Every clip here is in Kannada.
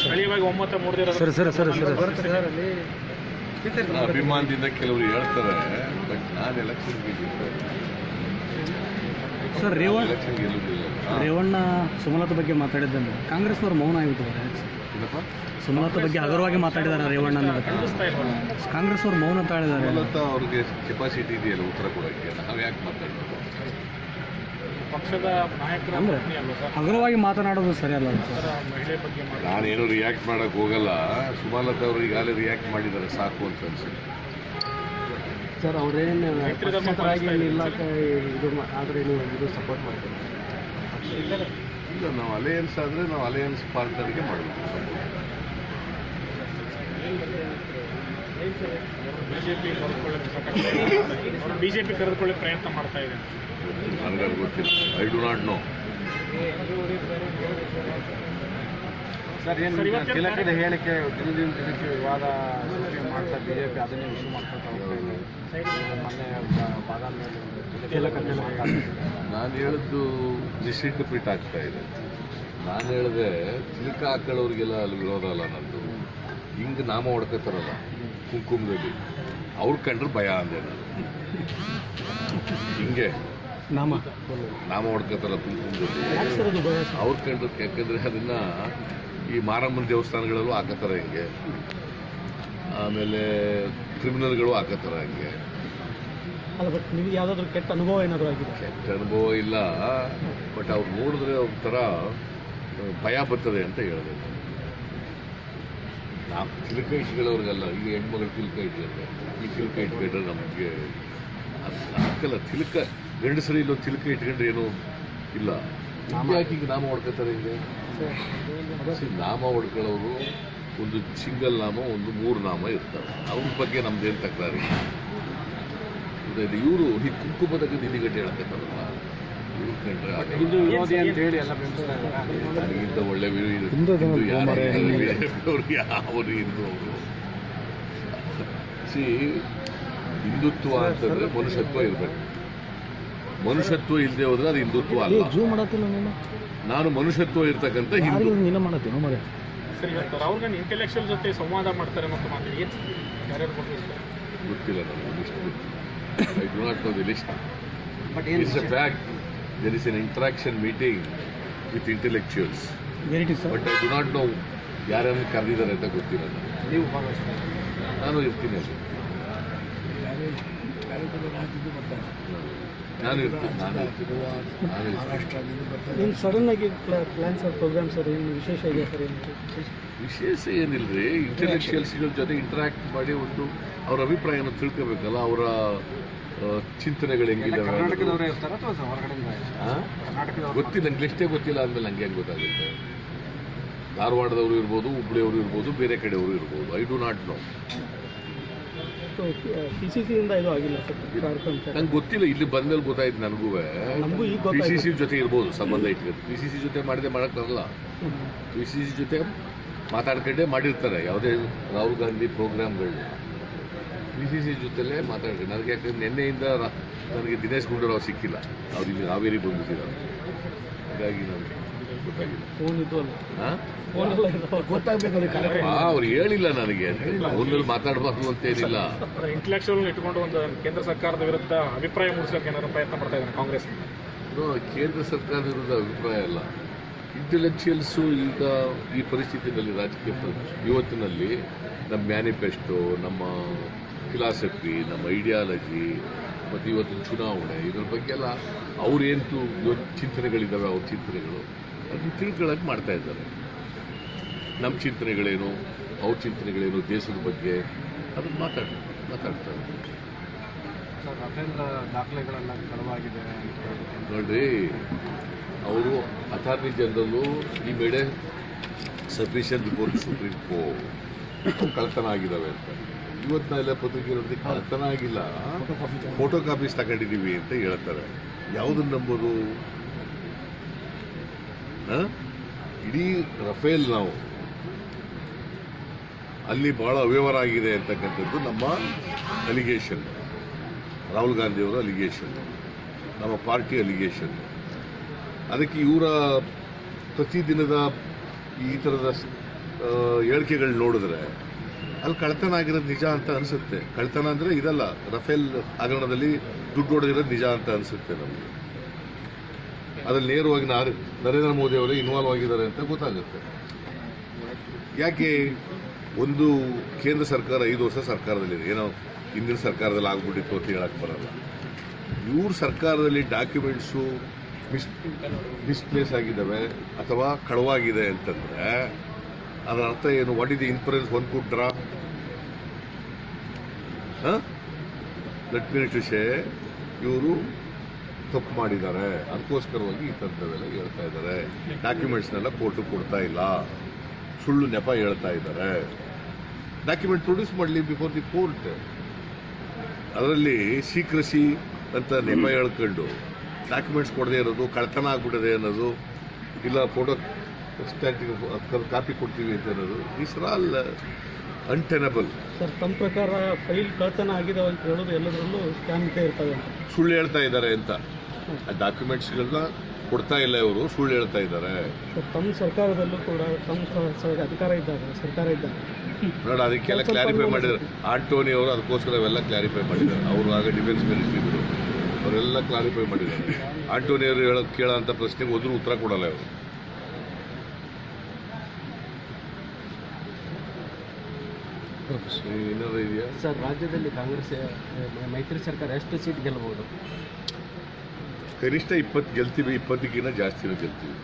ಸ್ಥಳೀಯವಾಗಿ ಒಮ್ಮತ ಮೂಡಿದಿರೋದು ಸರಿ ಸರ್ ಸರ್ ಸರಿ. ಅಭಿಮಾನದಿಂದ ಕೆಲವರು ಹೇಳ್ತಾರೆ ಬಟ್ ನಾನು ಎಲೆಕ್ಷನ್ ಸರ್ ರೇವಣ್ಣ. ರೇವಣ್ಣ ಸುಮಲತಾ ಬಗ್ಗೆ ಮಾತಾಡಿದ್ದನ್ನು ಕಾಂಗ್ರೆಸ್ನವರು ಮೌನ ಆಗಿಬಿಟ್ಟಿದ್ದಾರೆ ಏನಪ್ಪ? ಸುಮಲತಾ ಬಗ್ಗೆ ಹಗುರವಾಗಿ ಮಾತಾಡಿದ್ದಾರೆ ರೇವಣ್ಣ ಕಾಂಗ್ರೆಸ್ ಅವರು ಮೌನ ತಾಳಿದ್ದಾರೆ. ಸುಮಲತಾ ಅವ್ರಿಗೆ ಕೆಪಾಸಿಟಿ ಇದೆಯಲ್ಲ ಉತ್ತರ ಕೊಡೋಕ್ಕೆ? ನಾವು ಯಾಕೆ ಮಾತಾಡೋದು ಪಕ್ಷದ ನಾಯಕರ ಅಂದ್ರೆ? ಪತ್ನಿ ಅಲ್ವಾ ಸರ್? ಹಗುರವಾಗಿ ಮಾತನಾಡೋದು ಸರಿ ಅಲ್ಲ ಸರ್? ಮಹಿಳೆ ಬಗ್ಗೆ ಮಾತಾಡಿ. ನಾನೇನು ರಿಯಾಕ್ಟ್ ಮಾಡಕ್ ಹೋಗಲ್ಲ. ಸುಮಲತಾ ಅವರು ಈಗಾಗಲೇ ರಿಯಾಕ್ಟ್ ಮಾಡಿದ್ದಾರೆ ಸಾಕು ಅಂತ ಅನ್ಸುತ್ತೆ. ಸರ್ ಅವರೇನು. ಇದು ಆದರೆ ನೀವು ಇದು ಸಪೋರ್ಟ್ ಮಾಡ್ತೀವಿ ಇಲ್ಲ ನಾವು ಅಲಯನ್ಸ್ ಆದರೆ ನಾವು ಅಲಯನ್ಸ್ ಪಾರ್ಟ್ನರ್ಗೆ ಮಾಡಬೇಕು ಬಿಜೆಪಿ ಕರೆದುಕೊಳ್ಳಕ್ಕೆ ಸಾಕಷ್ಟು ಬಿಜೆಪಿ ಕರೆದುಕೊಳ್ಳಕ್ಕೆ ಪ್ರಯತ್ನ ಮಾಡ್ತಾ ಇದೆ. ನನಗೆ ಗೊತ್ತಿಲ್ಲ. I do not know sir ಏನು ತಿಲಕದ ಹೇಳಿಕೆ ದಿನದಿಂದ ದಿನಕ್ಕೆ ವಿವಾದ ಮಾಡ್ತಾ ಬಿಜೆಪಿ ಅದನ್ನೇ ಇಶ್ಯೂ ಈಗ ಮೊನ್ನೆ ನಾನು ಹೇಳಿದ್ದು ಮಿಸ್ಇಂಟರ್ಪ್ರಿಟ್ ಆಗ್ತಾ ಇದೆ. ನಾನು ಹೇಳಿದೆ ತಿಲಕ ಹಾಕೊಳ್ಳೋರಿಗೆಲ್ಲ ಅಲ್ಲಿ ವಿರೋಧ ಅಲ್ಲ ನಂದು. ಹಿಂಗೆ ನಾಮ ಹೊಡ್ಕೋತಾರಲ್ಲ. ಕುಂಕುಮದಲ್ಲಿ. ಅವ್ರು ಕಂಡ್ರೆ ಭಯ ಅಂದೆ ನಾನು. ಹಿಂಗೆ. ನಾಮ. ನಾಮ ಹೊಡ್ಕೋತಾರ ಕುಂಕುಮದಲ್ಲಿ? ಅವ್ರು ಕಂಡ್ರೆ ಯಾಕಂದ್ರೆ ಅದನ್ನ ಈ ಮಾರಮ್ಮನ ದೇವಸ್ಥಾನಗಳಲ್ಲೂ ಹಾಕತ್ತಾರೆ ಹಿಂಗೆ. ಆಮೇಲೆ ಕ್ರಿಮಿನಲ್ಗಳು ಹಾಕತ್ತಾರ ಹಂಗೆ. ಅಲ್ಲ ಬಟ್ ನಿಮಗೆ ಯಾವುದಾದ್ರೂ ಕೆಟ್ಟ ಅನುಭವ ಏನಾದರೂ ಆಗಿದೆ ಕೆಟ್ಟ ಅನುಭವ ಇಲ್ಲ. ಬಟ್ ಅವ್ರು ನೋಡಿದ್ರೆ ಒಂಥರ ಭಯ ಬರ್ತದೆ ಅಂತ ಹೇಳಿದೆ ನಾವು ತಿಲಕ ಇಟ್ಕೊಳ್ಳೋರ್ಗಲ್ಲ ಈಗ ಹೆಣ್ಮಗಳು ತಿಲಕ ಇಟ್ಕೊಂಡ್ರೆ ಈ ತಿಲಕ ಇಟ್ಕೊಂಡ್ರೆ ನಮಗೆ ಹಾಕಲ್ಲ ತಿಲಕ ಗಂಡಸರು ಇಲ್ಲೊಂದು ತಿಲಕ ಇಟ್ಕೊಂಡ್ರೆ ಏನೂ ಇಲ್ಲ. ಯಾಕೆ ಈಗ ನಾಮ ಹೊಡ್ಕೋತಾರೆ ಹಿಂಗೆ? ನಾಮ ಹೊಡ್ಕೊಳ್ಳೋರು ಒಂದು ಸಿಂಗಲ್ ನಾಮ ಒಂದು ಮೂರು ನಾಮ ಇರ್ತಾರೆ. ಅವ್ರ ಬಗ್ಗೆ ನಮ್ದೇನು ತಕರಾರಿ ಇವರು ಈ ಕುಂಕುಮದಾಗ ನಿಲಿಗಟ್ಟೆ ಹೇಳಕತ್ತಾರಲ್ಲ ನನಗಿಂತ ಒಳ್ಳೆ ಹಿಂದೂ ಯಾರು? ಅವ್ರು ಯಾವರು ಹಿಂದೂ ಅವರು? ಸಿ ಹಿಂದುತ್ವ ಅಂತಂದ್ರೆ ಮನುಷ್ಯತ್ವ ಇರಬೇಕು. ಮನುಷ್ಯತ್ವ ಇಲ್ಲದೆ ಹೋದ್ರೆ ಅದು ಹಿಂದುತ್ವ ಅಲ್ಲ. ಜೂ ಮಾಡತ್ತಿಲ್ಲ ನೀನು? ನಾನು ಮನುಷ್ಯತ್ವ ಇರ್ತಕ್ಕಂಥ ಹಿಂದೂ. ನಿನ್ನ ನೀನು ಮಾಡತ್ತೀನೋ ಮರೆ? ಸರ್ ಇವತ್ತು ರಾಹುಲ್ ಇಂಟೆಲೆಕ್ಚುಯಲ್ ಜೊತೆ ಸಂವಾದ ಮಾಡ್ತಾರೆ ಗೊತ್ತಿಲ್ಲ ನನಗೆ list I do not know the list but it's a fact an interaction meeting with intellectuals is sir but I do not know ಯಾರ್ಯಾರು ಕರೆದಿದ್ದಾರೆ ಅಂತ ಗೊತ್ತಿಲ್ಲ ನೀವು ನಾನು ಇರ್ತೀನಿ ಅಲ್ಲಿ. ನಾನು ಇರ್ತೀನಿ ನಾನು ಇರ್ತೀನಿ. ನಾನು ಇರ್ತೀನಿ. ಸಡನ್ ಆಗಿ ಪ್ಲಾನ್ಸ್ ಪ್ರೋಗ್ರಾಮ್ ಸರ್ ಏನು ವಿಶೇಷ ಇದೆ ಸರ್ ಏನು? ವಿಶೇಷ ಏನಿಲ್ರಿ ಇಂಟೆಲೆಕ್ಚುಯಲ್ಸ್ಗಳ ಜೊತೆ ಇಂಟ್ರ್ಯಾಕ್ಟ್ ಮಾಡಿ ಒಂದು ಅವ್ರ ಅಭಿಪ್ರಾಯನ ತಿಳ್ಕೋಬೇಕಲ್ಲ ಅವರ ಚಿಂತನೆಗಳು ಹೆಂಗಿದ್ದಾವೆ ಕರ್ನಾಟಕದವರೇ ಇರ್ತಾರೆ ಅಥವಾ ಸ- ಹೊರಗಡೆಯಿಂದ ಗೊತ್ತಿಲ್ಲ ನಂಗೆ ಲಿಸ್ಟೇ ಗೊತ್ತಿಲ್ಲ ಅಂದಮೇಲೆ ನಂಗೆ ಹೆಂಗೆ ಗೊತ್ತಾಗುತ್ತೆ? ಧಾರವಾಡದವರು ಇರ್ಬೋದು ಹುಬ್ಳಿಯವರು ಇರ್ಬೋದು ಬೇರೆ ಕಡೆಯವರು ಇರ್ಬೋದು. ಐ ಡು ನಾಟ್ ನೋ ನಂಗೆ ಗೊತ್ತಿಲ್ಲ ಇಲ್ಲಿ ಬಂದ್ಮೇಲೆ ಗೊತ್ತಾಯ್ತು ನನಗೂ. ಪಿ ಸಿ ಸಿ ಜೊತೆ ಇರ್ಬೋದು ಸಂಬಂಧ ಇಟ್ಕೊಂಡು. ಪಿ ಸಿ ಸಿ ಜೊತೆ ಮಾಡಿದೆ ಮಾಡಕ್ ಬರಲ್ಲ. ಪಿ ಸಿ ಸಿ ಜೊತೆ ಮಾತಾಡ್ಕೊಂಡೇ ಮಾಡಿರ್ತಾರೆ ಯಾವುದೇ ರಾಹುಲ್ ಗಾಂಧಿ ಪ್ರೋಗ್ರಾಮ್ಗಳನ್ನ ಪಿ ಸಿ ಸಿ ಜೊತೆಲೇ ಮಾತಾಡಿದೆ ನನಗೆ ಯಾಕಂದ್ರೆ ನಿನ್ನೆಯಿಂದ ನನಗೆ ದಿನೇಶ್ ಗುಂಡೂರಾವ್ ಸಿಕ್ಕಿಲ್ಲ. ಅವ್ರು ಇಲ್ಲಿ ಹಾವೇರಿ ಬಂದಿದ್ದೀರ ಹಾಗಾಗಿ ನನಗೆ ಗೊತ್ತಾಗಿಲ್ಲ. ಫೋನ್ ಇದು ಅಲ್ಲ. ಹಾಂ ಫೋನ್ ಎಲ್ಲ ಗೊತ್ತಾಗ್ಬೇಕು ಅದಕ್ಕೆ ಕಾರ್ಯಕ್ರಮ? ಅವ್ರು ಹೇಳಿಲ್ಲ ನನಗೆ. ಫೋನಲ್ಲಿ ಮಾತಾಡಬಾರ್ದು ಅಂತೇನಿಲ್ಲ. ಇಂಟೆಲೆಕ್ಚುಯಲ್ ಇಟ್ಕೊಂಡು ಒಂದು ಕೇಂದ್ರ ಸರ್ಕಾರದ ವಿರುದ್ಧ ಅಭಿಪ್ರಾಯ ಮೂಡಿಸೋಕೆ ಏನಾದ್ರು ಪ್ರಯತ್ನ ಮಾಡ್ತಾ ಇದ್ದಾರೆ ಕಾಂಗ್ರೆಸ್? ಕೇಂದ್ರ ಸರ್ಕಾರದ ವಿರುದ್ಧ ಅಭಿಪ್ರಾಯ ಅಲ್ಲ. ಇಂಟೆಲೆಕ್ಚುಯಲ್ಸ್ ಈಗ ಈ ಪರಿಸ್ಥಿತಿಯಲ್ಲಿ ರಾಜಕೀಯ ಇವತ್ತಿನಲ್ಲಿ ನಮ್ಮ ಮ್ಯಾನಿಫೆಸ್ಟೋ ನಮ್ಮ ಫಿಲಾಸಫಿ ನಮ್ಮ ಐಡಿಯಾಲಜಿ ಮತ್ತು ಇವತ್ತಿನ ಚುನಾವಣೆ ಇದ್ರ ಬಗ್ಗೆ ಎಲ್ಲ ಏನು ಚಿಂತನೆಗಳಿದ್ದಾವೆ ಅವ್ರ ಚಿಂತನೆಗಳು ಅದನ್ನು ತಿಳ್ಕೊಳ್ಳೋಕೆ ಮಾಡ್ತಾ ಇದ್ದಾರೆ. ನಮ್ಮ ಚಿಂತನೆಗಳೇನು ಅವ್ರ ಚಿಂತನೆಗಳೇನು ದೇಶದ ಬಗ್ಗೆ ಅದನ್ನು ಮಾತಾಡ ಮಾತಾಡ್ತಾರೆ. ನೋಡ್ರಿ ಅವರು ಅಟಾರ್ನಿ ಜನರಲ್ಲು ಈ made sufficient report supreme court ಕಳ್ತನ ಆಗಿದ್ದಾವೆ ಅಂತ. ಇವತ್ತು ನಾವೆಲ್ಲ ಪತ್ರಿಕೆ ನೋಡಿದ್ರೆ ಚೆನ್ನಾಗಿಲ್ಲ ಫೋಟೋ ಕಾಪೀಸ್ ತಗೊಂಡಿದ್ದೀವಿ ಅಂತ ಹೇಳ್ತಾರೆ. ಯಾವುದನ್ನು ನಂಬೋದು? ಇಡೀ ರಫೇಲ್ ನಾವು. ಅಲ್ಲಿ ಬಹಳ ಅವ್ಯವಹಾರ ಆಗಿದೆ ಅಂತಕ್ಕಂಥದ್ದು ನಮ್ಮ ಅಲಿಗೇಷನ್ ರಾಹುಲ್ ಗಾಂಧಿಯವರ ಅಲಿಗೇಷನ್ ನಮ್ಮ ಪಾರ್ಟಿ ಅಲಿಗೇಷನ್ ಅದಕ್ಕೆ ಇವರ ಪ್ರತಿದಿನದ ಈ ಥರದ ಹೇಳಿಕೆಗಳು ನೋಡಿದ್ರೆ ಅಲ್ಲಿ ಕಳ್ತನ ಆಗಿರೋದು ನಿಜ ಅಂತ ಅನಿಸುತ್ತೆ. ಕಳ್ತನ ಅಂದರೆ ಇದಲ್ಲ, ರಫೇಲ್ ಹಗರಣದಲ್ಲಿ ದುಡ್ಡು ಹೊಡೆದಿರೋದು ನಿಜ ಅಂತ ಅನಿಸುತ್ತೆ ನಮಗೆ. ಅದ್ರಲ್ಲಿ ನೇರವಾಗಿ ನಾರ್- ನರೇಂದ್ರ ಮೋದಿ ಅವರೇ ಇನ್ವಾಲ್ವ್ ಆಗಿದ್ದಾರೆ ಅಂತ ಗೊತ್ತಾಗುತ್ತೆ. ಯಾಕೆ ಒಂದು ಕೇಂದ್ರ ಸರ್ಕಾರ ಐದು ವರ್ಷ ಸರ್ಕಾರದಲ್ಲಿದೆ. ಏನೋ ಹಿಂದಿನ ಸರ್ಕಾರದಲ್ಲಿ ಆಗ್ಬಿಟ್ಟಿತ್ತು ಅಂತ ಹೇಳಕ್ ಬರಲ್ಲ. ಇವ್ರ ಸರ್ಕಾರದಲ್ಲಿ ಡಾಕ್ಯುಮೆಂಟ್ಸು ಮಿಸ್, ಮಿಸ್ಪ್ಲೇಸ್ ಆಗಿದ್ದಾವೆ ಅಥವಾ ಕಳವಾಗಿದೆ ಅಂತಂದ್ರೆ, ಅದರ ಅರ್ಥ ಏನು? What is the one could draw let ಶೇ ಇವರು ತಪ್ಪು ಮಾಡಿದ್ದಾರೆ. ಅದಕ್ಕೋಸ್ಕರವಾಗಿ ಈ ಥರದವೆಲ್ಲ ಹೇಳ್ತಾ ಇದ್ದಾರೆ. ಡಾಕ್ಯುಮೆಂಟ್ಸ್ನೆಲ್ಲ ಕೋರ್ಟು ಕೊಡ್ತಾ ಇಲ್ಲ. ಸುಳ್ಳು ನೆಪ ಹೇಳ್ತಾ ಇದ್ದಾರೆ. ಡಾಕ್ಯುಮೆಂಟ್ ಪ್ರೊಡ್ಯೂಸ್ ಮಾಡಲಿ ಬಿಫೋರ್ ದಿ ಕೋರ್ಟ್ ಅದರಲ್ಲಿ ಸೀಕ್ರಸಿ ಅಂತ ನೆಪ ಹೇಳ್ಕೊಂಡು ಡಾಕ್ಯುಮೆಂಟ್ಸ್ ಕೊಡದೇ ಇರೋದು ಕಳ್ತನ ಆಗ್ಬಿಡದೆ ಅನ್ನೋದು, ಇಲ್ಲ ಫೋಟೋ ಕಾಪಿ ಕೊಡ್ತೀವಿ ಅಂತ ಅನ್ನೋದು ಸರ ಆಲ್ ಅನ್ಟೆನಬಲ್ ಸರ್ ತಮ್ಮ ಪ್ರಕಾರ ಫೈಲ್ ಕಳ್ತನ ಆಗಿದೆ ಅಂತ ಹೇಳೋದು ಎಲ್ಲದರಲ್ಲೂ ಸ್ಕ್ಯಾನ್ ಇರ್ತವೆ ಸುಳ್ಳು ಹೇಳ್ತಾ ಇದ್ದಾರೆ ಅಂತ. ಡಾಕ್ಯುಮೆಂಟ್ಸ್ಗಳನ್ನ ಕೊಡ್ತಾ ಇಲ್ಲ ಇವರು ಸುಳ್ಳು ಹೇಳ್ತಾ ಇದ್ದಾರೆ. ಸರ್ ತಮ್ಮ ಸರ್ಕಾರದಲ್ಲೂ ಕೂಡ ತಮ್ಮ ಅಧಿಕಾರ ಇದ್ದಾಗ ಸರ್ಕಾರ ಇದ್ದಾಗ. ನೋಡ ಅದಕ್ಕೆಲ್ಲ ಕ್ಲಾರಿಫೈ ಮಾಡಿದ್ದಾರೆ. ಆಂಟೋನಿ ಅವರು ಅದಕ್ಕೋಸ್ಕರ ಅವೆಲ್ಲ ಕ್ಲಾರಿಫೈ ಮಾಡಿದ್ದಾರೆ. ಅವರು ಆಗ ಡಿಫೆನ್ಸ್ ಮಿನಿಸ್ಟ್ರಿ ಅವರೆಲ್ಲ ಕ್ಲಾರಿಫೈ ಮಾಡಿದ್ದಾರೆ. ಆಂಟೋನಿ ಅವರು ಹೇಳೋ ಅಂತ ಪ್ರಶ್ನೆಗೆ ಹೋದ್ರೂ ಉತ್ತರ ಕೊಡಲ್ಲ ಅವರು ಏನಾದ್ರು ಇದೆಯಾ ಸರ್ ರಾಜ್ಯದಲ್ಲಿ ಕಾಂಗ್ರೆಸ್ ಮೈತ್ರಿ ಸರ್ಕಾರ ಎಷ್ಟು ಸೀಟ್ ಗೆಲ್ಲಬಹುದು ಕನಿಷ್ಠ ಇಪ್ಪತ್ತು ಗೆಲ್ತೀವಿ ಇಪ್ಪತ್ತಕ್ಕಿಂತ ಜಾಸ್ತಿ ಗೆಲ್ತೀವಿ?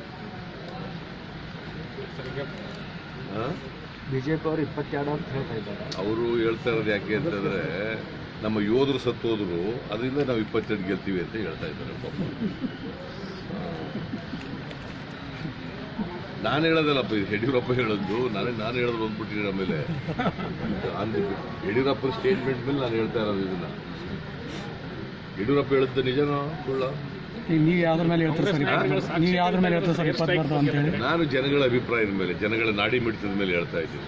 ಬಿಜೆಪಿ ಅವರು ಇಪ್ಪತ್ತೆರಡು ಅಂತ ಹೇಳ್ತಾ ಇದ್ದಾರೆ. ಅವರು ಹೇಳ್ತಾ ಇರೋದು ಯಾಕೆ ಅಂತಂದ್ರೆ ನಮ್ಮ ಯೋಧರು ಸತ್ತೋದ್ರು ಅದರಿಂದ ನಾವು ಇಪ್ಪತ್ತೆರಡು ಗೆಲ್ತೀವಿ ಅಂತ ಹೇಳ್ತಾ ಇದ್ದಾರೆ ನಾನು ಹೇಳೋದಲ್ಲಪ್ಪ ಇದು ಯಡಿಯೂರಪ್ಪ ಹೇಳೋದು. ನಾನೇ ನಾನು ಹೇಳೋದು ಬಂದ್ಬಿಟ್ಟಿದ್ದೀನಿ ಆಮೇಲೆ ಯಡಿಯೂರಪ್ಪ ಯಡಿಯೂರಪ್ಪನ ಸ್ಟೇಟ್ಮೆಂಟ್ ಮೇಲೆ ನಾನು ಹೇಳ್ತಾ ಇರೋದು ಇದನ್ನ. ಯಡಿಯೂರಪ್ಪ ಹೇಳಿದ್ದು ನಿಜನೋ ಸುಳ್ಳ? ನೀವು ಯಾವ್ದ್ರ ಮೇಲೆ ಹೇಳ್ತೀರಿ ಕಾಂಗ್ರೆಸ್ ನೀವು ಯಾವ್ದ್ರ ಮೇಲೆ ಹೇಳ್ತೀರಿ ಸರ್? ಅಂತ ಹೇಳಿ ನಾನು ಜನಗಳ ಅಭಿಪ್ರಾಯದ ಮೇಲೆ ಜನಗಳ ನಾಡಿ ಮಿಡಿತದ ಮೇಲೆ ಹೇಳ್ತಾ ಇದ್ದೀನಿ.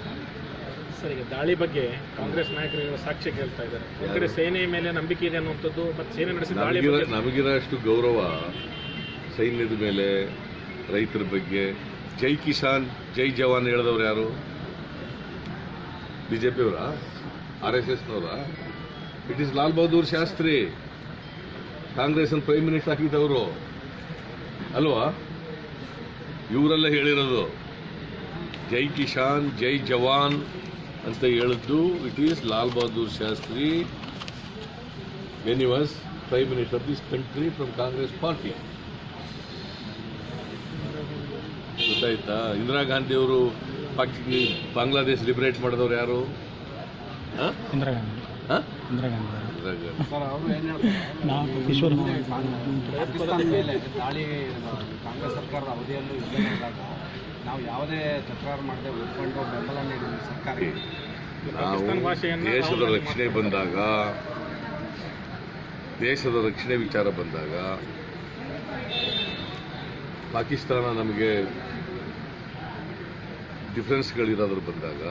ಸರ್ ಈಗ ದಾಳಿ ಬಗ್ಗೆ ಕಾಂಗ್ರೆಸ್ ನಾಯಕರು ಸಾಕ್ಷ್ಯ ಕೇಳ್ತಾ ಇದ್ದಾರೆ. ಒಂದ್ ಕಡೆ ಸೇನೆ ಮೇಲೆ ನಂಬಿಕೆ ಇದೆ ಅನ್ನುವಂಥದ್ದು ಮತ್ತೆ ಸೇನೆ ನಡೆಸಿದ ದಾಳಿ ನಮಗಿರೋ ಅಷ್ಟು ಗೌರವ ಸೈನ್ಯದ ಮೇಲೆ ರೈತರ ಬಗ್ಗೆ ಜೈ ಕಿಸಾನ್, ಜೈ ಜವಾನ್ ಹೇಳಿದವ್ರು ಯಾರು? ಬಿಜೆಪಿಯವರ? ಆರ್ ಎಸ್ ಎಸ್ನವರ? ಇಟ್ ಈಸ್ ಲಾಲ್ ಬಹದ್ದೂರ್ ಶಾಸ್ತ್ರಿ ಕಾಂಗ್ರೆಸ್ನ ಪ್ರೈಮ್ ಮಿನಿಸ್ಟರ್ ಆಗಿದ್ದವರು. ಅಲ್ವಾ? ಇವರೆಲ್ಲ ಹೇಳಿರೋದು. ಜೈ ಕಿಶಾನ್ ಜೈ ಜವಾನ್ ಅಂತ ಹೇಳಿದ್ದು it is Lal Bahadur Shastri ಮೆನಿವಾಸ್ prime minister of this country country from Congress party. ಗೊತ್ತಾಯ್ತಾ ಇಂದಿರಾ ಗಾಂಧಿ ಅವರು ಪಾಕಿ ಬಾಂಗ್ಲಾದೇಶ್ ಲಿಬರೇಟ್ ಮಾಡಿದವ್ರು ಯಾರು? ಇಂದಿರಾ ಗಾಂಧಿ. ಹ? ಇಂದಿರಾ ಗಾಂಧಿ ದಾಳಿ ಕಾಂಗ್ರೆಸ್ ಸರ್ಕಾರದ ಅವಧಿಯಲ್ಲೂ ಇದ್ದಾಗ ನಾವು ಯಾವುದೇ ತಕರಾರು ಮಾಡದೆ ಒಪ್ಕೊಂಡು ಬೆಂಬಲ ನೀಡಿದ್ವಿ ಸರ್ಕಾರಕ್ಕೆ. ಪಾಕಿಸ್ತಾನ ಭಾಷೆಯನ್ನ ದೇಶದ ರಕ್ಷಣೆ ಬಂದಾಗ ದೇಶದ ರಕ್ಷಣೆ ವಿಚಾರ ಬಂದಾಗ ಪಾಕಿಸ್ತಾನ ನಮಗೆ ಡಿಫ್ರೆನ್ಸ್ಗಳಿರೋದ್ರ ಬಂದಾಗ